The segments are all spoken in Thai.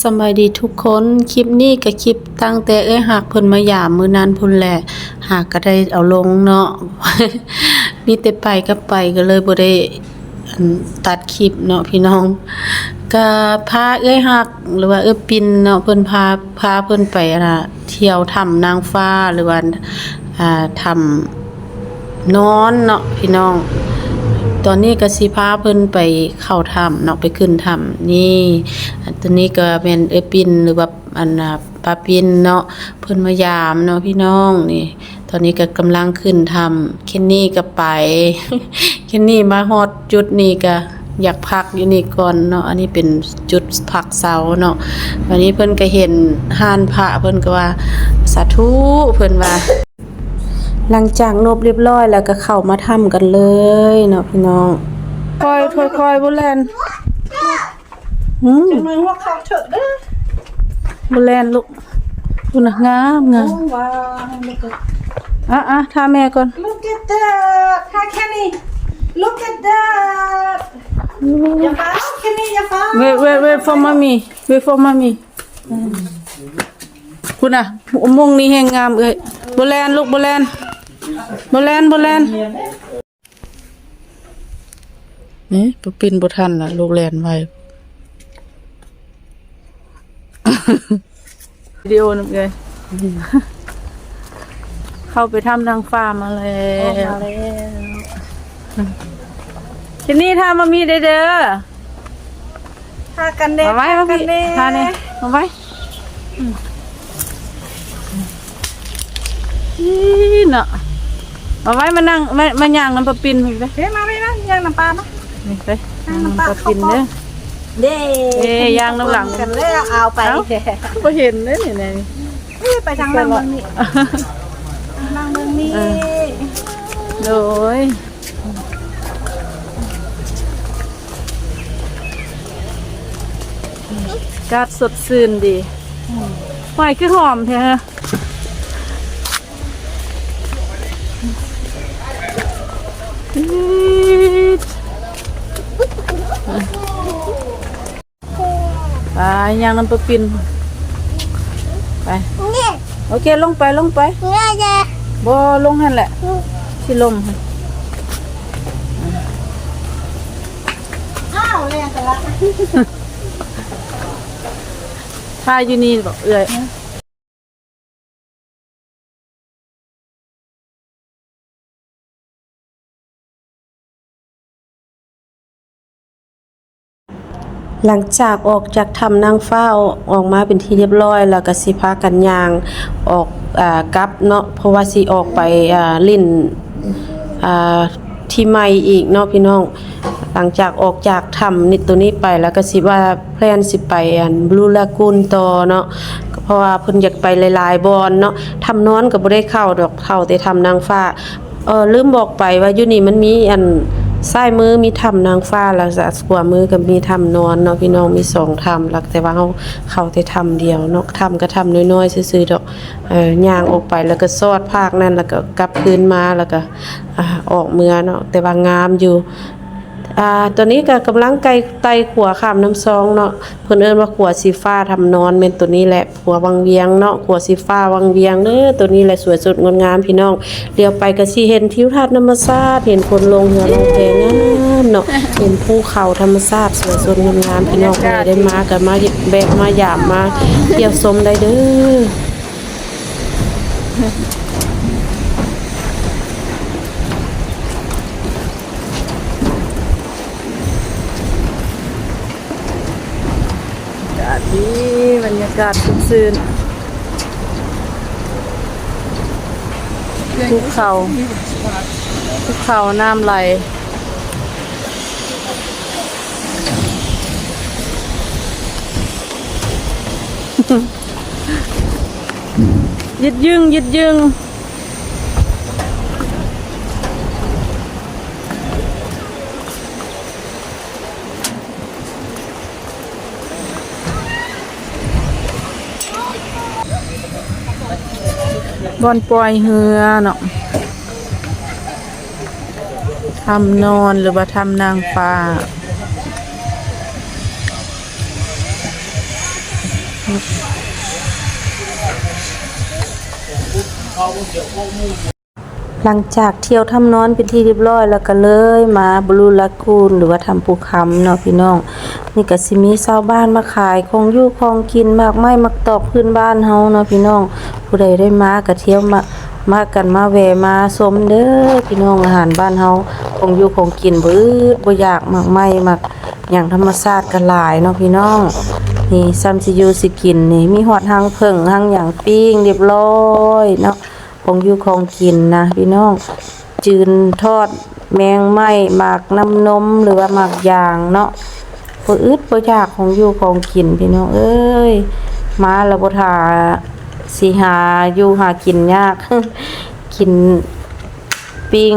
สบายดีทุกคนคลิปนี้กับคลิปตั้งแต่เอ้ยหากเพิ่นมาหยามมือนั้นพุ่นแหละ หากก็ได้เอาลงเนาะมีแต่ไปก็ไปก็เลยบ่ได้ตัดคลิปเนาะพี่น้องก็พาเอ้ยหักหรือว่าเอ้ยปินเนาะเพิ่นพาพาเพิ่นไปอะนะเที่ยวถ้ำนางฟ้าหรือว่าอ่าถ้ำนอนเนาะพี่น้อง ตอนนี้ก็สิพาเพิ่นไปเข้าถ้ำเนาะไปขึ้นถ้ำนี่ตอนนี้ก็เป็นเอปินหรือว่าอันน่ะปาปินเนาะเพิ่นมายามเนาะพี่น้องนี่ ตอนนี้ก็กำลังขึ้นถ้ำเคนนี่ก็ไปเคนนี่มาฮอดจุดนี้ก็อยากพักอยู่นี่ก่อนเนาะ อันนี้เป็นจุดพักเสาเนาะ วันนี้เพิ่นก็เห็นห้านพระเพิ่นก็ว่าสาธุเพิ่นว่า หลังจากนบเรียบร้อยแล้วก็เข้ามาทำกันเลยเนาะพี่น้องคอยคอยคอยบุแลนอืมมึงว่าเขาเถอะเด้อบุแลนลูกดูนะงามงามว้าวอะอะท่าแม่ก่อน look at that ถ้าแค่นี้ look at that อย่าฟ้าแค่นี้อย่าฟ้า wait wait wait for mommy wait for mommy คุณน่ะมงนี้แหงงามเอ้ยบุแลนลูกบุแลน บุแลนบุแลนนี่ปปินบ่ทันล่ะ ลูกแลนไว้วิดีโอนึงเลยเข้าไปทำนางฟ้ามาแล้วมาแล้วทีนี่ถ้ามามีเด้อเด้อถ้ากันเด้มาไว้มากัพี่นเด้ทาเนี่ยมาไว้อืมอีเนาะ มาไว้มานั่งมามาย่างน้ำปลาปินพี่ไปเฮ้ยมาเลยนะย่างน้ำปลานะนี่ไปย่างน้ำน้ำปปลาลาปินเด้อเด้เอ้ยย่างน้ำหลังกันเลยเอาไปเอ้าไ่เห็นเลยนี่นี่เฮ้ยไปทางนั่งเมืองนี่นั่งเมืองนี่โดยกาดสดชื่นดีหอยคือหอมแท้ ไปย่างน้ำปลาปินไป โอเค ลงไปลงไปบ่ลงหันแหละที่ลมอ้าวเรียนกันละถ้าอยู่นี่บอกเอื่อย หลังจากออกจากถ้ำนางฟ้าออกมาเป็นที่เรียบร้อย แล้วก็สิพากันยางออกอ่ากับเนาะเพราะว่าสิออกไปอ่าลิ่นอ่าที่ใหม่อีกเนาะพี่น้อง หลังจากออกจากถ้ำนิดตัวนี้ไปแล้วก็สิว่าแพลนสิไปอันบลูลากูนต่อเนาะเพราะว่าเพิ่นอยากไปหลายๆบอนเนาะทำนอนก็บ่ได้เข้าดอกเข้าแต่ทำนางฟ้าเออลืมบอกไปว่าอยู่นี่มันมีอัน ซ้ายมือมีถ้ำนางฟ้าแล้วจะขวามือก็มีถ้ำนอนเนาะพี่น้องมีสองถ้ำหลักแต่ว่าเขาเขาแต่ถ้ำเดียวเนาะถ้ำก็ถ้ำน้อยๆซื่อๆดอกเออย่างออกไปแล้วก็ซอดภาคนั่นแล้วก็กลับคืนมาแล้วก็อ่าออกเมือเนาะแต่ว่างามอยู่ อ่าตอนนี้ก็กำลังไกไตขัวขามน้ำซองเนาะเพิ่นเอิ้นว่าขัวสีฟ้าทำนอนเป็นตัวนี้แหละขัววังเวียงเนาะขัวสีฟ้าวังเวียงเด้อตัวนี้แหละสวยสดงดงามพี่น้องเลี้ยวไปก็สิเห็นทิวทัศน์ธรรมชาติเห็นคนลงเรือลงแพงามเนาะเห็นภูเขาธรรมชาติสวยสดงดงามพี่น้องเลยได้มากันมาแบกมาหยามมาเที่ยวชมได้เด้อ อากาศ ดีบรรยากาศสุดซื่นภูเขาภูเขาน้ำไหลยึดยึงยึดยึง บอนปล่อยเหือเนาะทำนอนหรือว่าทำนางฟ้าเอาเดี๋ยวพวกมู หลังจากเที่ยวทำนอนเป็นที่เรียบร้อยแล้วก็เลยมาบรูลากูนหรือว่าทำปูคำเนาะพี่น้อง นี่ก็สิมีชาวบ้านมาขายของอยู่ของกินมากไม้มักตอบพื้นบ้านเฮาเนาะพี่น้อง ผู้ใดได้มาก็เที่ยวมามากันมาแวมาชมเด้อพี่น้องอาหารบ้านเฮาของอยู่ของกินบ่อึดบ่อยากมากไม้มักอย่างธรรมชาติก็หลายเนาะพี่น้องนี่ซัมซิยูสิกินนี่มีฮอดหางเพิ่งหางหยังปิ้งเรียบร้อยเนาะ ของอยู่ของกินนะพี่น้อง จืนทอดแมงไหม้หมากน้ำนมหรือว่าหมากยางเนาะบ่อึดบ่อยากของอยู่ของกินพี่น้องเอ้ยมาล้วบ่ทาสิหาอยู่หากินยาก กินปิ้ง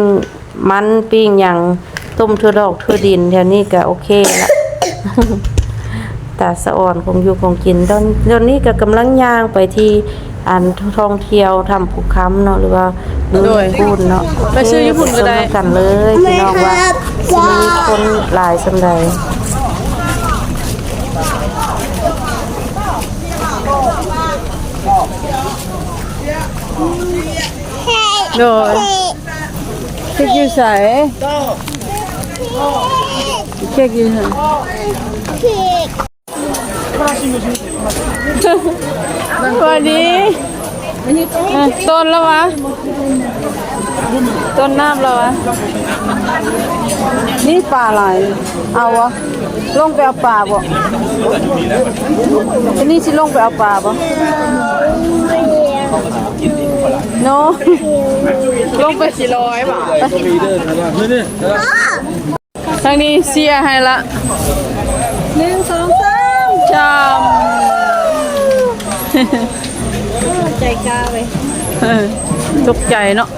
มันปิ้งอย่างต้มถั่วดอกถั่วดินแถวนี้ก็โอเคละตาสะอ่อนคงอยู่คงกินตอนตอนนี้ก็กำลังย่างไปที่ อันท่องเที่ยวทำภูค้ำเนาะหรือว่าเมืองญี่ปุ่นเนาะไปซื้อญี่ปุ่นก็ได้โอเคกันเลยพี่น้องว่าสิมีคนหลายสำใดโดยเค้กอยู่ใส่เค้กอยู่ใส่ สวัสดีอะต้นแล้ววะ ต้นน้ำแล้ววะ นี่ปลาอะไร เอาวะ ลงไปเอาปลาบ่อันนี้สิลงไปเอาปลาบ่โนลงไปสี่ร้อยบาททางนี้เสียให้ละหนึ่งสองสามจาม ใจ กล้าไปเออตกใจเนาะ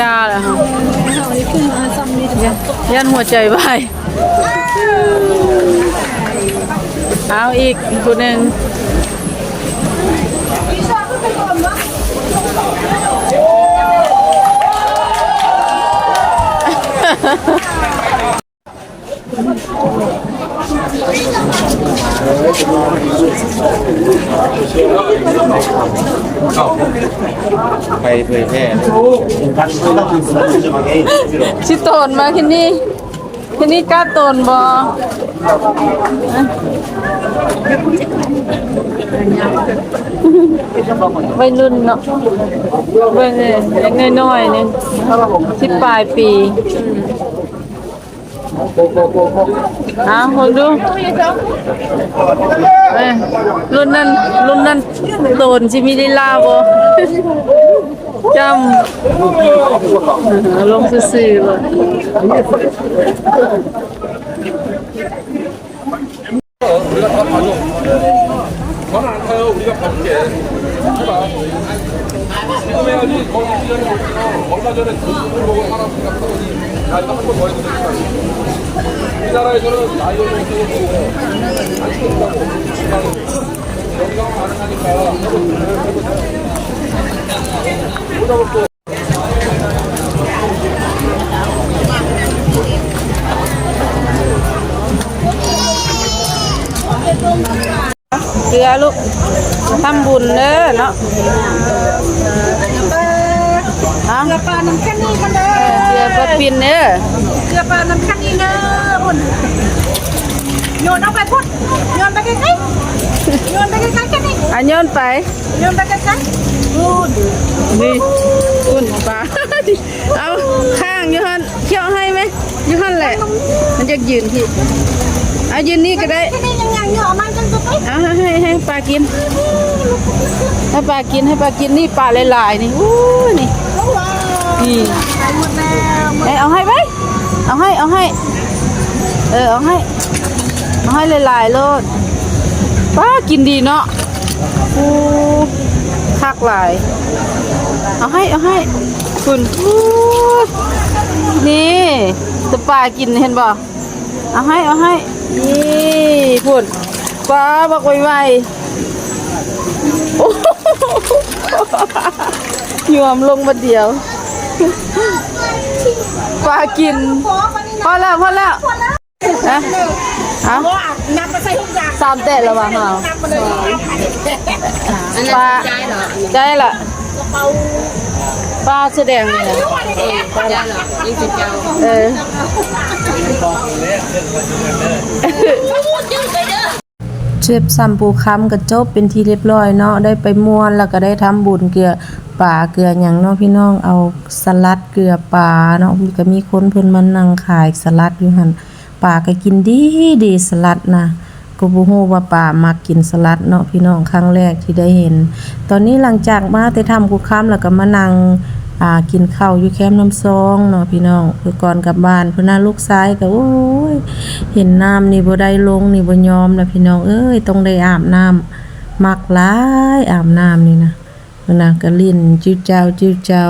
กล้าแล้วฮะวันนี้ขึ้นมาซ้ำนี่ถึงยันหัวใจวายเอาอีกคนหนึ่ง ไปเผยแพร่ชิโตนมาที่นี่ที่นี่กล้าโตนบอวัยรุ่นเนาะเบิ่งเลยยังน้อยๆนึงสิบปลายปี อ้าวคนดูเอ้ยรุ่นนั้นรุ่นนั้นโตนสิมีลีลาบ่จำลงซื่อๆเลย 궁금해야지 거기 시절에 올때서 얼마 전에 돈을 보고 살았으니까 그러니 나 이거 한번 더 해도 되겠다 우리나라에서는 나이를 먹고 안 시킨다고 건강 가능하니까 해보세요 해보세요. 보다 볼거 เกลือลูกทำบุญเด้อเนาะฮะเกลือปลาน้ำแค่นี้กันเด้เกลือปลาปินเด้อเกลือปลาน้ำแค่นี้เด้อพุ่นโยนเอาไปพุ่นโยนไปใกล้ๆโยนไปใกล้ๆแค่นี้อันโยนไปโยนไปใกล้ๆพุ่นนี่อุ่นปลาเอาข้างยูฮันเคี่ยวให้ไหมยูฮันแหละ มันจะยืนที่ เอายืนนี่ก็ได้แค่นี้ยังยังอยู่เอมันจนสุดไปเอาให้ให้ปลากิน ให้ปลากินให้ปลากินนี่ปลาหลายๆนี่อู้นี่นี่เอ้าให้ไหมเอาให้เอาให้ เออเอาให้เอาให้หลายๆโลดป้ากินดีเนาะอู้คักหลาย เอาให้เอาให้คุณนี่ตัวปลากินเห็นบ่เอาให้เอาให้ นี่พุ่นปลาบักไวไวๆโอ้โหยวมลงมาเดียวปลากินขอมานี่นะพอแล้วพอแล้วนะเอ้าเพราะว่านับมาใส่ทุกอย่างสามเตะแล้ววะเฮานับมาเลยปลาใจละปลาแสดงนี่นะเออ เจ็บซ้ำปูค้ำก็จบเป็นที่เรียบร้อยเนาะได้ไปม่วนแล้วก็ได้ทำบุญเกลือป่าเกลือหยังเนาะพี่น้องเอาสลัดเกลือปลาเนาะก็มีคนเพิ่นมานั่งขายสลัดอยู่หั่นป่าก็กินดีดีสลัดนะก็บ่ฮู้ว่าป่ามักกินสลัดเนาะพี่น้องครั้งแรกที่ได้เห็น ตอนนี้หลังจากมาได้ทำกูค้ำแล้วก็มานั่ง อ่ากินข้าวอยู่แคมป์น้ำซองเนาะพี่น้องคือก่อนกลับบ้านเพิ่นน่าลูกซ้ายก็โอ้ยเห็นน้ำนี่บ่ได้ลงนี่บ่ยอมแล้วพี่น้องเอ้ยต้องได้อาบน้ำมักหลายอาบน้ำนี่นะเพิ่นน่ะก็ลิ้นจิ้วเจ้าจิ้วเจ้า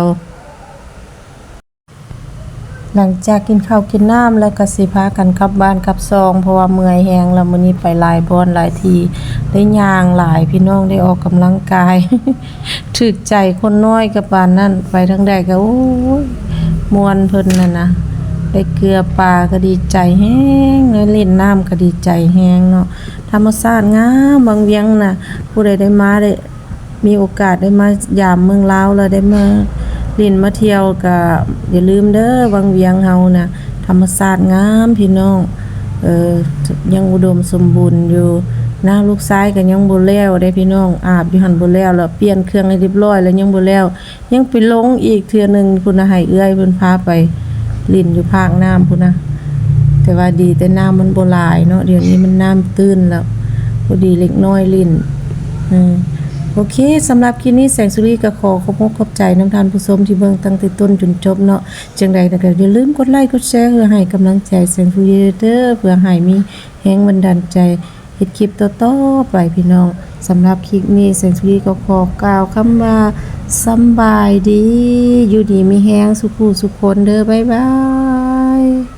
หลังจากกินข้าวกินน้ำแล้วก็สิพากันกลับบ้านกลับซอง เพราะว่าเมื่อยแฮงแล้วมื้อนี้ไปหลายบอนหลายที ได้ย่างหลายพี่น้องได้ออกกำลังกาย ถึกใจคนน้อยกับปานนั้นไปทั้งใดก็โอ้ยมวนเพิ่นน่ะนะได้เกลือปลาก็ดีใจแห้งได้เล่นน้ำก็ดีใจแห้งเนาะธรรมชาติงามบางเวียงน่ะผู้ใดได้มาได้มีโอกาสได้มายามเมืองลาวแล้วได้มา เล่นมาเที่ยวก็อย่าลืมเด้อบางเวียงเฮานะธรรมชาติงามพี่น้องเออยังอุดมสมบูรณ์อยู่นะลูกชายก็ยังบ่แล้วได้พี่น้องอาบอยู่หันบ่แล้วแล้วเปลี่ยนเครื่องให้เรียบร้อยแล้วยังบ่แล้ว ยังไปลงอีกเทื่อหนึงพุ่นน่ะให้เอื้อยเพิ่นพาไปลิ่นอยู่ภาคน้ำพุ่นนะแต่ว่าดีแต่น้ำมันโบหลายเนาะเดี๋ยวนี้มันน้ำตื้นแล้วพอดีเล็กน้อยลิ่นอืม โอเคสำหรับคลิปนี้แสงสุรีก็ขอขอบคุณขอบใจน้ำทานผู้ชมที่เบิ่งตั้งแต่ต้นจนจบเนาะจังใดนะก็อย่าลืมกดไลค์กดแชร์เพื่อให้กำลังใจแสงสุรีเด้อเพื่อให้มีแรงบันดาลใจเฮ็ดคลิปต่อๆไปพี่น้องสำหรับคลิปนี้แสงสุรีก็ขอกล่าวคำว่าสำบายดี อยู่ดีมีแฮงสุขูสุขคนเด้อบ๊ายบาย